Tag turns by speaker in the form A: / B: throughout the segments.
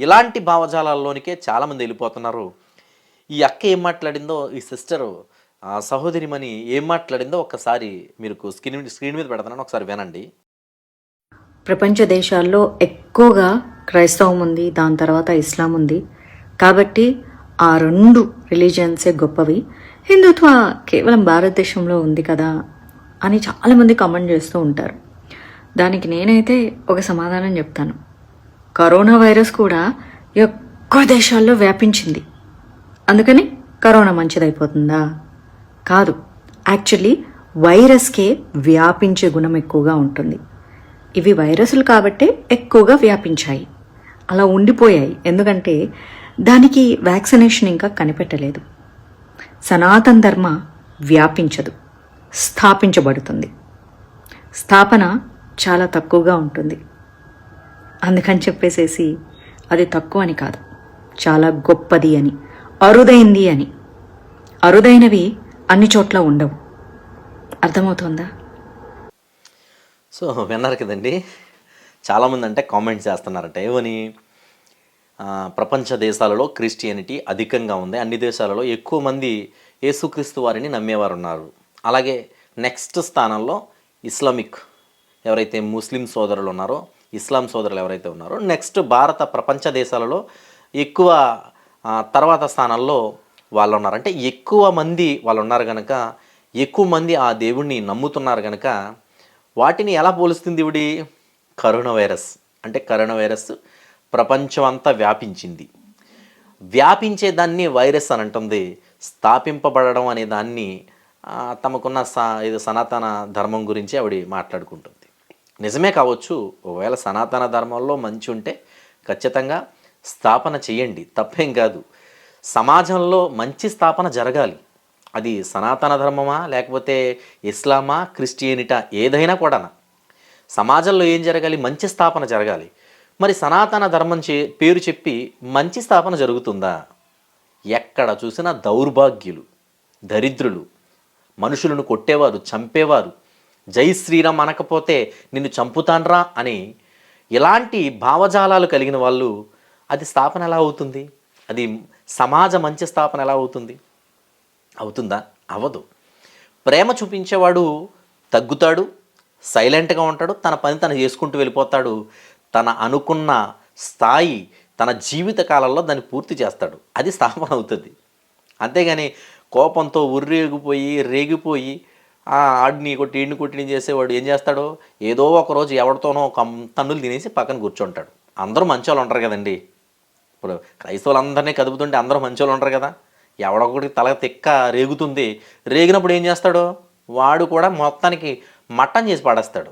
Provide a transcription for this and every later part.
A: ఇలాంటి భావజాలాల్లోనికే చాలామంది వెళ్ళిపోతున్నారు. ఈ అక్క ఏం మాట్లాడిందో ఈ సిస్టరు ఆ సహోదరిమని ఏం మాట్లాడిందో ఒక్కసారి మీరు స్క్రీన్ స్క్రీన్ మీద పెడతానని ఒకసారి వినండి.
B: ప్రపంచ దేశాల్లో ఎక్కువగా క్రైస్తవం ఉంది దాని తర్వాత ఇస్లాం ఉంది. కాబట్టి ఆ రెండు రిలీజియన్సే గొప్పవి. హిందుత్వ కేవలం భారతదేశంలో ఉంది కదా అని చాలామంది కామెంట్ చేస్తూ ఉంటారు. దానికి నేనైతే ఒక సమాధానం చెప్తాను. కరోనా వైరస్ కూడా ఎక్కువ దేశాల్లో వ్యాపించింది. అందుకని కరోనా మంచిదైపోతుందా? కాదు. యాక్చువల్లీ వైరస్కే వ్యాపించే గుణం ఎక్కువగా ఉంటుంది. ఇవి వైరస్లు కాబట్టే ఎక్కువగా వ్యాపించాయి. అలా ఉండిపోయాయి. ఎందుకంటే దానికి వ్యాక్సినేషన్ ఇంకా కనిపెట్టలేదు. సనాతన ధర్మ వ్యాపించదు. స్థాపించబడుతుంది. స్థాపన చాలా తక్కువగా ఉంటుంది. అందుకని చెప్పేసేసి అది తక్కువ అని కాదు. చాలా గొప్పది అని. అరుదైంది అని. అరుదైనవి అన్ని చోట్ల ఉండవు. అర్థమవుతోందా?
A: సో విన్నారు కదండి. చాలామంది అంటే కామెంట్స్ చేస్తున్నారట ఏమని? ప్రపంచ దేశాలలో క్రిస్టియానిటీ అధికంగా ఉంది. అన్ని దేశాలలో ఎక్కువ మంది యేసుక్రీస్తు వారిని నమ్మేవారు ఉన్నారు అలాగే నెక్స్ట్ స్థానంలో ఇస్లామిక్ ఎవరైతే ముస్లిం సోదరులు ఉన్నారో ఇస్లాం సోదరులు ఎవరైతే ఉన్నారో నెక్స్ట్ భారత ప్రపంచ దేశాలలో ఎక్కువ తర్వాత స్థానాల్లో వాళ్ళు ఉన్నారు అంటే ఎక్కువ మంది వాళ్ళు ఉన్నారు కనుక ఎక్కువ మంది ఆ దేవుణ్ణి నమ్ముతున్నారు కనుక వాటిని ఎలా పోలుస్తుంది ఇవిడి? Corona virus. అంటే కరోనా వైరస్ ప్రపంచం అంతా వ్యాపించింది. వ్యాపించే దాన్ని వైరస్ అని అంటుంది. స్థాపింపబడడం అనే దాన్ని తమకున్న స ఇది సనాతన ధర్మం గురించి ఆవిడ మాట్లాడుకుంటుంది. నిజమే కావచ్చు ఒకవేళ సనాతన ధర్మంలో మంచి ఉంటే ఖచ్చితంగా స్థాపన చేయండి. తప్పేం కాదు. సమాజంలో మంచి స్థాపన జరగాలి. అది సనాతన ధర్మమా లేకపోతే ఇస్లామా క్రిస్టియనిటా ఏదైనా కూడానా. సమాజంలో ఏం జరగాలి? మంచి స్థాపన జరగాలి. మరి సనాతన ధర్మం చే పేరు చెప్పి మంచి స్థాపన జరుగుతుందా? ఎక్కడ చూసినా దౌర్భాగ్యులు దరిద్రులు మనుషులను కొట్టేవారు చంపేవారు జై శ్రీరామ్ అనకపోతే నిన్ను చంపుతాన్రా అని ఇలాంటి భావజాలాలు కలిగిన వాళ్ళు అది స్థాపన ఎలా అవుతుంది? అది సమాజ మంచి స్థాపన ఎలా అవుతుంది? అవుతుందా? అవ్వదు ప్రేమ చూపించేవాడు తగ్గుతాడు సైలెంట్గా ఉంటాడు తన పని తను చేసుకుంటూ వెళ్ళిపోతాడు తన అనుకున్న స్థాయి తన జీవిత కాలంలో దాన్ని పూర్తి చేస్తాడు. అది స్థాపన అవుతుంది. అంతేగాని కోపంతో ఉర్రేగిపోయి రేగిపోయి ఆడిని కొట్టి ఈడిని కొట్టి చేసేవాడు ఏం చేస్తాడు? ఏదో ఒక రోజు ఎవరితోనో ఒక తన్నులు తినేసి పక్కన కూర్చుంటాడు. అందరూ మంచోళ్ళు ఉంటారు కదండి. ఇప్పుడు క్రైస్తవులందరినీ కదుపుతుంటే అందరూ మంచోళ్ళు ఉంటారు కదా. ఎవడొకటి తల తిక్క రేగుతుంది. రేగినప్పుడు ఏం చేస్తాడు? వాడు కూడా మొత్తానికి మట్టం చేసి పాడేస్తాడు.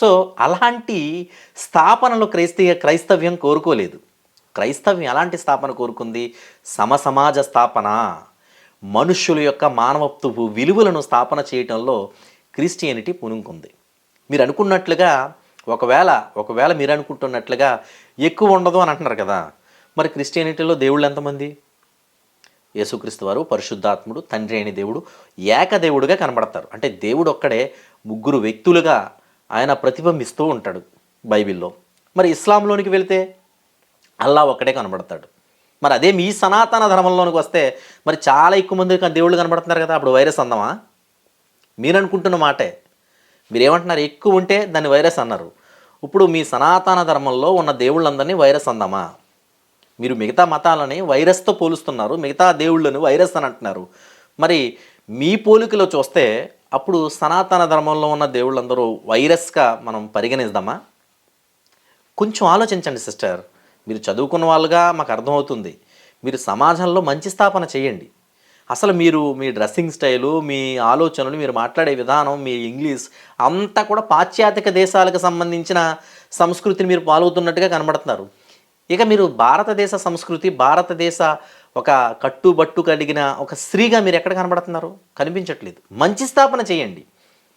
A: సో అలాంటి స్థాపనలు క్రైస్తవ క్రైస్తవ్యం కోరుకోలేదు. క్రైస్తవ్యం ఎలాంటి స్థాపన కోరుకుంది? సమసమాజ స్థాపన. మనుష్యుల యొక్క మానవత్వపు విలువలను స్థాపన చేయటంలో క్రిస్టియనిటీ పునుకుంది. మీరు అనుకున్నట్లుగా ఒకవేళ ఒకవేళ మీరు అనుకుంటున్నట్లుగా ఎక్కువ ఉండదు అని అంటున్నారు కదా. మరి క్రిస్టియానిటీలో దేవుళ్ళు ఎంతమంది? యేసుక్రీస్తు వారు పరిశుద్ధాత్ముడు తండ్రి అయిన దేవుడు ఏకదేవుడుగా కనబడతారు. అంటే దేవుడు ఒక్కడే ముగ్గురు వ్యక్తులుగా ఆయన ప్రతిబింబిస్తూ ఉంటాడు బైబిల్లో. మరి ఇస్లాంలోనికి వెళితే అల్లా ఒక్కడే కనబడతాడు. మరి అదే మీ సనాతన ధర్మంలోనికి వస్తే మరి చాలా ఎక్కువ మంది దేవుళ్ళు కనబడుతున్నారు కదా అప్పుడు వైరస్ అందమా? మీరు అనుకుంటున్న మాటే. మీరేమంటున్నారు? ఎక్కువ ఉంటే దాన్ని వైరస్ అన్నారు. ఇప్పుడు మీ సనాతన ధర్మంలో ఉన్న దేవుళ్ళందరినీ వైరస్ అందమా? మీరు మిగతా మతాలని వైరస్తో పోలుస్తున్నారు మిగతా దేవుళ్ళని వైరస్ అని అంటున్నారు. మరి మీ పోలికలో చూస్తే అప్పుడు సనాతన ధర్మంలో ఉన్న దేవుళ్ళందరూ వైరస్గా మనం పరిగణిద్దామా? కొంచెం ఆలోచించండి సిస్టర్. మీరు చదువుకున్న వాళ్ళుగా మాకు అర్థమవుతుంది. మీరు సమాజంలో మంచి స్థాపన చేయండి. అసలు మీరు మీ డ్రెస్సింగ్ స్టైలు మీ ఆలోచనలు మీరు మాట్లాడే విధానం మీ ఇంగ్లీష్ అంతా కూడా పాశ్చాత్యక దేశాలకు సంబంధించిన సంస్కృతిని మీరు పాల్గొతున్నట్టుగా కనబడుతున్నారు. ఇక మీరు భారతదేశ సంస్కృతి భారతదేశ ఒక కట్టుబట్టు కలిగిన ఒక స్త్రీగా మీరు ఎక్కడ కనబడుతున్నారు? కనిపించట్లేదు. మంచి స్థాపన చేయండి.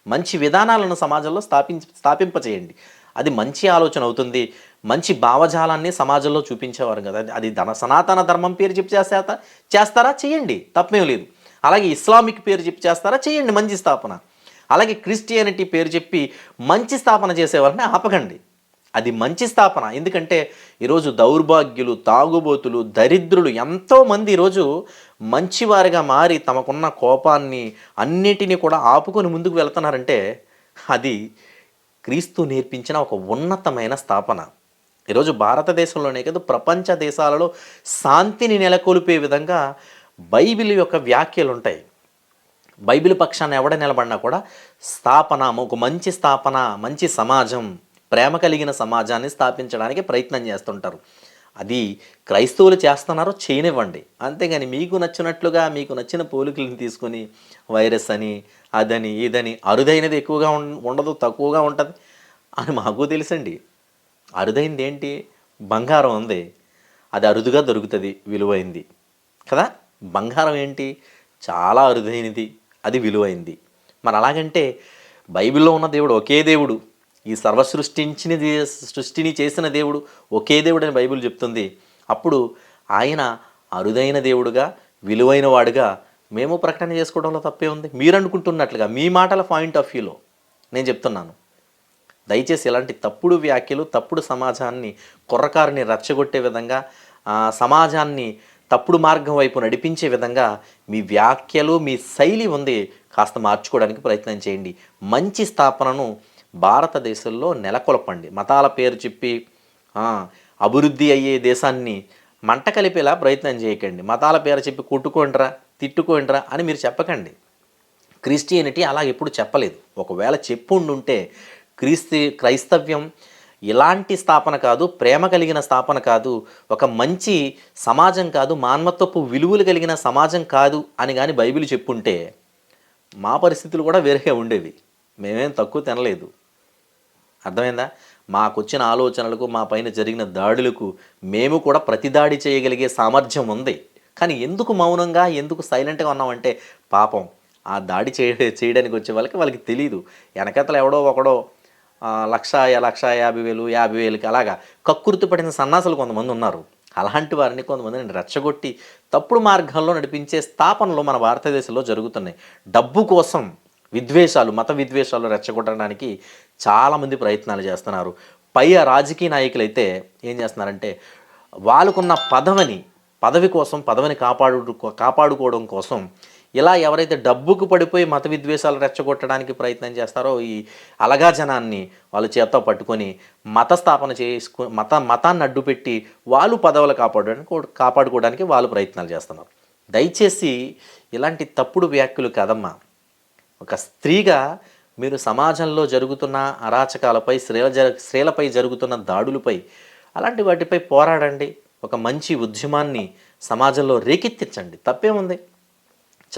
A: మంచి విధానాలను సమాజంలో స్థాపించ స్థాపింపచేయండి. అది మంచి ఆలోచన అవుతుంది. మంచి భావజాలాన్ని సమాజంలో చూపించేవారు కదా. అది- ధన సనాతన ధర్మం పేరు చెప్పి చేస్తా చేస్తారా? చేయండి తప్పేం లేదు. అలాగే ఇస్లామిక్ పేరు చెప్పి చేస్తారా? చేయండి మంచి స్థాపన. అలాగే క్రిస్టియానిటీ పేరు చెప్పి మంచి స్థాపన చేసేవారిని ఆపకండి. అది మంచి స్థాపన. ఎందుకంటే ఈరోజు దౌర్భాగ్యులు తాగుబోతులు దరిద్రులు ఎంతోమంది ఈరోజు మంచివారిగా మారి తమకున్న కోపాన్ని అన్నిటినీ కూడా ఆపుకొని ముందుకు వెళ్తున్నారంటే అది క్రీస్తు నేర్పించిన ఒక ఉన్నతమైన స్థాపన. ఈరోజు భారతదేశంలోనే కాదు ప్రపంచ దేశాలలో శాంతిని నెలకొల్పే విధంగా బైబిల్ యొక్క వ్యాఖ్యలు ఉంటాయి బైబిల్ పక్షాన్ని ఎవడ నిలబడినా కూడా స్థాపన ఒక మంచి స్థాపన మంచి సమాజం ప్రేమ కలిగిన సమాజాన్ని స్థాపించడానికి ప్రయత్నం చేస్తుంటారు. అది క్రైస్తవులు చేస్తున్నారో చేయనివ్వండి. అంతేగాని మీకు నచ్చినట్లుగా మీకు నచ్చిన పోలికలను తీసుకొని వైరస్ అని అదని ఇదని అరుదైనది ఎక్కువగా ఉం- ఉండదు తక్కువగా ఉంటుంది అని మాకు తెలుసండి. అరుదైంది ఏంటి? బంగారం ఉంది. అది అరుదుగా దొరుకుతుంది విలువైంది. కదా? బంగారం ఏంటి? చాలా అరుదైనది అది విలువైంది. మరి అలాగంటే బైబిల్లో ఉన్న దేవుడు ఒకే దేవుడు ఈ సర్వ సృష్టించిన దే- సృష్టిని చేసిన దేవుడు ఒకే దేవుడు అని బైబిల్ చెప్తుంది. అప్పుడు ఆయన అరుదైన దేవుడుగా విలువైన వాడుగా మేము ప్రకటన చేసుకోవడంలో తప్పే ఉంది. మీరు అనుకుంటున్నట్లుగా మీ మాటల పాయింట్ ఆఫ్ వ్యూలో నేను చెప్తున్నాను. దయచేసి ఇలాంటి తప్పుడు వ్యాఖ్యలు తప్పుడు సమాజాన్ని కుర్రకారుని రచ్చగొట్టే విధంగా సమాజాన్ని తప్పుడు మార్గం వైపు నడిపించే విధంగా మీ వ్యాఖ్యలు మీ శైలి ఉంది. కాస్త మార్చుకోవడానికి ప్రయత్నం చేయండి. మంచి స్థాపనను భారతదేశంలో నెలకొల్పండి. మతాల పేరు చెప్పి అభివృద్ధి అయ్యే దేశాన్ని మంట కలిపేలా ప్రయత్నం చేయకండి. మతాల పేరు చెప్పి కొట్టుకోండిరా. తిట్టుకోండిరా అని మీరు చెప్పకండి. క్రిస్టియనిటీ అలా ఎప్పుడు చెప్పలేదు. ఒకవేళ చెప్పుండుంటే క్రీస్తి క్రైస్తవ్యం ఇలాంటి స్థాపన కాదు ప్రేమ కలిగిన స్థాపన కాదు ఒక మంచి సమాజం కాదు మానవత్వపు విలువలు కలిగిన సమాజం కాదు అని కానీ బైబిల్ చెప్పుంటే మా పరిస్థితులు కూడా వేరేగా ఉండేవి. మేమేం తక్కువ తినలేదు. అర్థమైందా? మాకు వచ్చిన ఆలోచనలకు మా పైన జరిగిన దాడులకు మేము కూడా ప్రతిదాడి చేయగలిగే సామర్థ్యం ఉంది. కానీ ఎందుకు మౌనంగా ఎందుకు సైలెంట్గా ఉన్నామంటే పాపం ఆ దాడి చేయ చేయడానికి వచ్చే వాళ్ళకి వాళ్ళకి తెలియదు వెనకతలు ఎవడో ఒకడో లక్ష లక్ష యాభై వేలు యాభై వేలకి అలాగా కక్కుర్తి పడిన సన్నాసులు కొంతమంది ఉన్నారు. అలాంటి వారిని కొంతమందిని రెచ్చగొట్టి తప్పుడు మార్గంలో నడిపించే స్థాపనలు మన భారతదేశంలో జరుగుతున్నాయి. డబ్బు కోసం విద్వేషాలు మత విద్వేషాలు రెచ్చగొట్టడానికి చాలామంది ప్రయత్నాలు చేస్తున్నారు. పై ఆ రాజకీయ నాయకులు అయితే ఏం చేస్తున్నారంటే వాళ్ళకున్న పదవిని పదవి కోసం పదవిని కాపాడు కాపాడుకోవడం కోసం ఇలా ఎవరైతే డబ్బుకు పడిపోయి మత విద్వేషాలు రెచ్చగొట్టడానికి ప్రయత్నం చేస్తారో ఈ అలగా జనాన్ని వాళ్ళు చేత్తో పట్టుకొని మత స్థాపన చేసుకు మత మతాన్ని అడ్డుపెట్టి వాళ్ళు పదవులు కాపాడడానికి కాపాడుకోవడానికి వాళ్ళు ప్రయత్నాలు చేస్తున్నారు. దయచేసి ఇలాంటి తప్పుడు వ్యాఖ్యలు కదమ్మా. ఒక స్త్రీగా మీరు సమాజంలో జరుగుతున్న అరాచకాలపై స్త్రీల జ స్త్రీలపై జరుగుతున్న దాడులపై అలాంటి వాటిపై పోరాడండి. ఒక మంచి ఉద్యమాన్ని సమాజంలో రేకెత్తించండి. తప్పేముంది?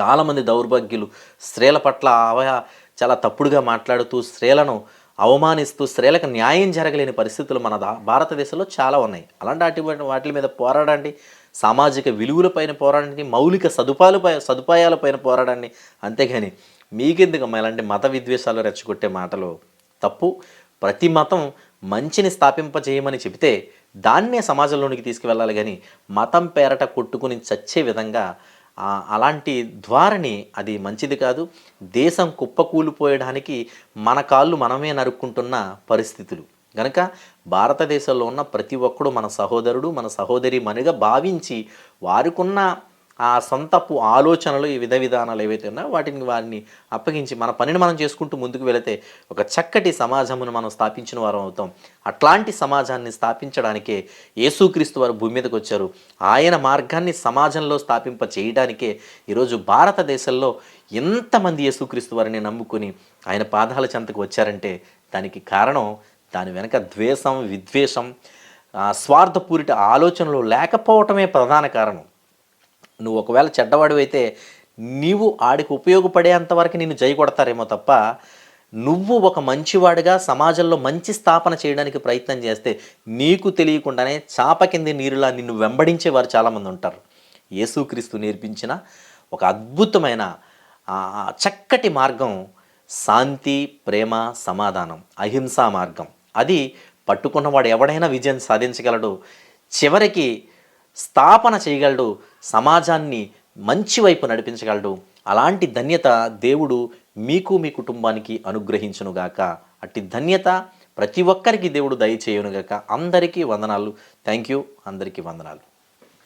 A: చాలామంది దౌర్భాగ్యులు స్త్రీల పట్ల అవయ చాలా తప్పుడుగా మాట్లాడుతూ స్త్రీలను అవమానిస్తూ స్త్రీలకు న్యాయం జరగలేని పరిస్థితులు మన భారతదేశంలో చాలా ఉన్నాయి. అలాంటి వాటి వాటి మీద పోరాడండి. సామాజిక విలువలపైన పోరాడండి. మౌలిక సదుపాయాలపై సదుపాయాలపైన పోరాడండి. అంతేగాని మీకెందుకమ్మా ఇలాంటి మత విద్వేషాలు రెచ్చగొట్టే మాటలు? తప్పు. ప్రతి మతం మంచిని స్థాపింపజేయమని చెబితే దాన్నే సమాజంలోనికి తీసుకువెళ్ళాలి కానీ మతం పేరట కొట్టుకుని చచ్చే విధంగా అలాంటి ద్వారని అది మంచిది కాదు. దేశం కుప్పకూలిపోయడానికి మన కాళ్ళు మనమే నరుక్కుంటున్న పరిస్థితులు. గనక భారతదేశంలో ఉన్న ప్రతి ఒక్కడు మన సహోదరుడు మన సహోదరి మనిగా భావించి వారికున్న ఆ సొంతపు ఆలోచనలు ఈ విధ విధానాలు ఏవైతే ఉన్నాయో వాటిని వారిని అప్పగించి మన పనిని మనం చేసుకుంటూ ముందుకు వెళితే ఒక చక్కటి సమాజమును మనం స్థాపించిన వారం అవుతాం. అట్లాంటి సమాజాన్ని స్థాపించడానికే యేసుక్రీస్తు వారు భూమి మీదకి వచ్చారు. ఆయన మార్గాన్ని సమాజంలో స్థాపింప చేయడానికే ఈరోజు భారతదేశంలో ఎంతమంది యేసుక్రీస్తు వారిని నమ్ముకొని ఆయన పాదాల చెంతకు వచ్చారంటే దానికి కారణం దాని వెనక ద్వేషం విద్వేషం స్వార్థపూరిత ఆలోచనలు లేకపోవటమే ప్రధాన కారణం. నువ్వు ఒకవేళ చెడ్డవాడు అయితే నీవు ఆడికి ఉపయోగపడేంత వరకు నిన్ను జై కొడతారేమో తప్ప నువ్వు ఒక మంచివాడిగా సమాజంలో మంచి స్థాపన చేయడానికి ప్రయత్నం చేస్తే నీకు తెలియకుండానే చాప కింది నీరులా నిన్ను వెంబడించే వారు చాలామంది ఉంటారు. యేసుక్రీస్తు నేర్పించిన ఒక అద్భుతమైన చక్కటి మార్గం శాంతి ప్రేమ సమాధానం అహింసా మార్గం. అది పట్టుకున్నవాడు ఎవడైనా విజయం సాధించగలడు. చివరికి స్థాపన చేయగలడు సమాజాన్ని మంచి వైపు నడిపించగలడు. అలాంటి ధన్యత దేవుడు మీకు మీ కుటుంబానికి అనుగ్రహించునుగాక అట్టి ధన్యత ప్రతి ఒక్కరికి దేవుడు దయచేయునుగాక అందరికీ వందనాలు. థ్యాంక్ యూ అందరికీ వందనాలు.